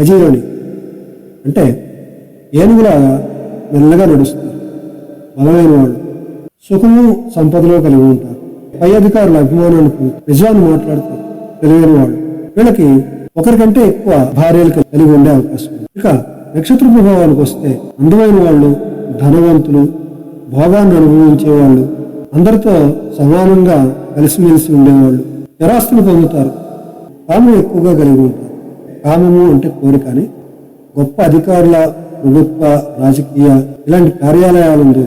గజీలోని అంటే ఏనుగులాగా మెల్లగా నడుస్తారు. బలమైన వాళ్ళు. సుఖము సంపదలో కలిగి ఉంటారు. పై అధికారుల అభిమానానికి నిజాన్ని మాట్లాడతారు తెలియని వాళ్ళు. వీళ్ళకి ఒకరికంటే ఎక్కువ భార్యలు కలిగి ఉండే అవకాశం ఇక నక్షత్ర ప్రభావానికి వస్తే అందమైన వాళ్ళు ధనవంతులు భోగాన్ని అనుభవించే వాళ్ళు అందరితో సమానంగా కలిసిమెలిసి ఉండేవాళ్ళు. నిరాస్తులు పొందుతారు. తాము ఎక్కువగా కలిగి ఉంటారు. కామము అంటే కోరిక అని గొప్ప అధికారుల ప్రభుత్వ రాజకీయ ఇలాంటి కార్యాలయాలందు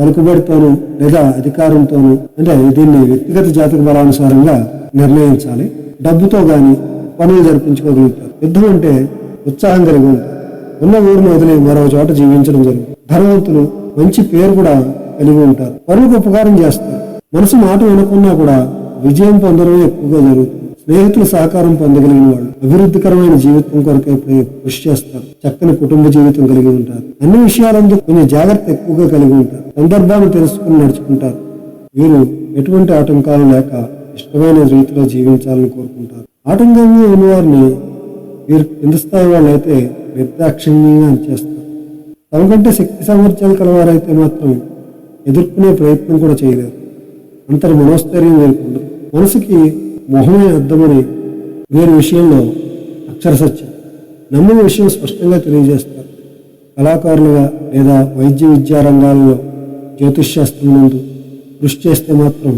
పలుకుబడితోనూ లేదా అధికారంతోనూ అంటే దీన్ని వ్యక్తిగత జాతక బలానుసారంగా నిర్ణయించాలి. డబ్బుతో గాని పనులు జరిపించుకోగలుగుతారు. యుద్ధం అంటే ఉత్సాహం కలిగి ఉంటారు. ఉన్న ఊరిని వదిలి మరో చోట జీవించడం జరుగుతుంది. ధనవంతులు మంచి పేరు కూడా కలిగి ఉంటారు. పనులకు ఉపకారం చేస్తారు. మనసు మాట వినకున్నా కూడా విజయం పొందడం ఎక్కువగా జరుగుతుంది. స్నేహితుల సహకారం పొందగలిగిన వాళ్ళు అభివృద్ధికరమైన జీవితం కొరకై కృషి చేస్తారు చక్కని కుటుంబ జీవితం కలిగి ఉంటారు. అన్ని విషయాలందు కొంచెం జాగ్రత్త ఎక్కువగా కలిగి ఉంటారు. సందర్భాన్ని తెలుసుకుని నడుచుకుంటారు. వీరు ఎటువంటి ఆటంకాలు లేక ఇష్టమైన రీతిలో జీవించాలని కోరుకుంటారు. ఆటంకంగా ఉన్నవారిని వీరు కింద స్థాయి వాళ్ళైతే నిర్దాక్షిణ్యంగా చేస్తారు. తమకంటే శక్తి సామర్థ్యాలు కలవారైతే మాత్రం ఎదుర్కొనే ప్రయత్నం కూడా చేయలేరు. అంతటి మనోస్థైర్యం వీరికి ఉండదు. మనసుకి మొహమే అర్థమని వీరి విషయంలో అక్షర సత్యం నమ్మిన విషయం స్పష్టంగా తెలియజేస్తారు. కళాకారులుగా లేదా వైద్య విద్యా రంగాల్లో జ్యోతిష్శాస్త్రం నందు కృషి చేస్తే మాత్రం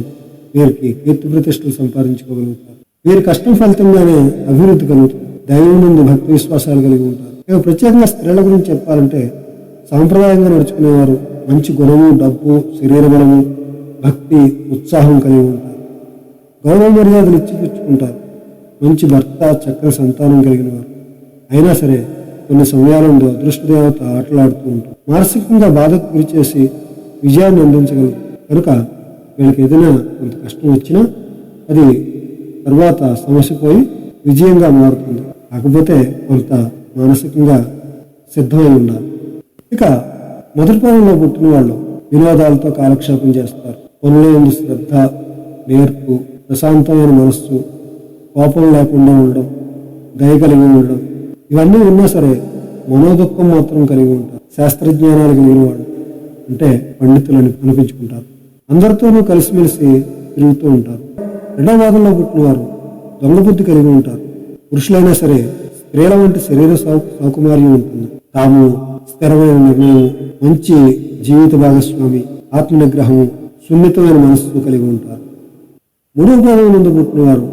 వీరికి కీర్తి ప్రతిష్టలు సంపాదించుకోగలుగుతారు. వీరి కష్టం ఫలితంగానే అభివృద్ధి కలుగుతుంది. దైవం నుండి భక్తి విశ్వాసాలు కలిగి ఉంటారు. మేము ప్రత్యేకంగా స్త్రీల గురించి చెప్పాలంటే సాంప్రదాయంగా నడుచుకునేవారు మంచి గుణము డబ్బు శరీర బలము భక్తి ఉత్సాహం కలిగి ఉంటారు. గౌరవ మర్యాదలు ఇచ్చి తెచ్చుకుంటారు మంచి భర్త చక్కని సంతానం కలిగిన వారు అయినా సరే కొన్ని సమయాలలో అదృష్టదేవత ఆటలాడుతూ ఉంటారు మానసికంగా బాధకు గురి చేసి విజయాన్ని అందించగలరు. కనుక వీళ్ళకి ఏదైనా కొంత కష్టం వచ్చినా అది తర్వాత సమస్య పోయి విజయంగా మారుతుంది. కాకపోతే కొంత మానసికంగా సిద్ధమై ఉండాలి. ఇక మొదటి పాదంలో పుట్టిన వాళ్ళు వినోదాలతో కాలక్షేపం చేస్తారు. పనుల శ్రద్ధ నేర్పు ప్రశాంతమైన మనస్సు కోపం లేకుండా ఉండడం దయ కలిగి ఉండడం ఇవన్నీ ఉన్నా సరే మనోదుఖం మాత్రం కలిగి ఉంటారు. శాస్త్రజ్ఞానాలు కలిగిన వాళ్ళు అంటే పండితులని అనిపించుకుంటారు. అందరితోనూ కలిసిమెలిసి తిరుగుతూ ఉంటారు. రెండవ భాగంలో పుట్టినవారు దొంగ బుద్ధి కలిగి ఉంటారు. పురుషులైనా సరే స్త్రీల వంటి శరీర సౌ సౌకుమార్యం ఉంటుంది. తాము స్థిరమైన నిర్ణయం మంచి జీవిత భాగస్వామి ఆత్మ నిగ్రహము సున్నితమైన మనస్సు కలిగి ఉంటారు. మూడవ పాదం నుండి పుట్టినవారు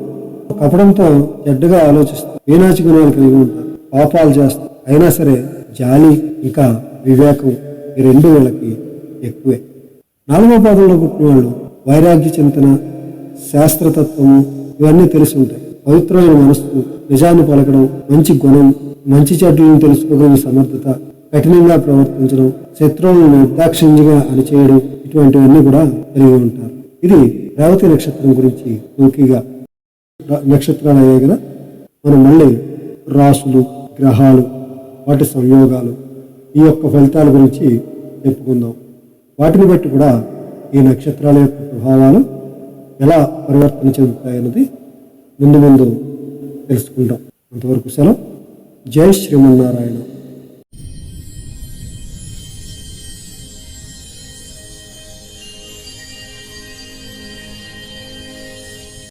కపడంతో చెడ్డగా ఆలోచిస్తారు వీనాచి గుణాలు కలిగి ఉంటారు. పాపాలు చేస్తారు అయినా సరే జాలి ఇంకా వివేకం ఈ రెండు వీళ్ళకి ఎక్కువే. నాలుగో పాదంలో పుట్టిన వాళ్ళు వైరాగ్య చింతన శాస్త్రతత్వము ఇవన్నీ తెలిసి ఉంటాయి. పవిత్రమైన మనస్సు నిజాన్ని పలకడం మంచి గుణం మంచి చెడ్డలను తెలుసుకోగలిగిన సమర్థత కఠినంగా ప్రవర్తించడం శత్రువులను నిర్దాక్షిణ్యంగా అణిచేయడం ఇటువంటివన్నీ కూడా కలిగి ఉంటారు. ఇది రేవతి నక్షత్రం గురించి టూకీగా నక్షత్రాలు అయ్యాయి కదా? మనం మళ్ళీ రాసులు గ్రహాలు వాటి సంయోగాలు ఈ యొక్క ఫలితాల గురించి చెప్పుకుందాం. వాటిని బట్టి కూడా ఈ నక్షత్రాల యొక్క ప్రభావాలు ఎలా పరివర్తన చెందుతాయన్నది ముందు ముందు తెలుసుకుంటాం అంతవరకు సెలవు. జై శ్రీమన్నారాయణ.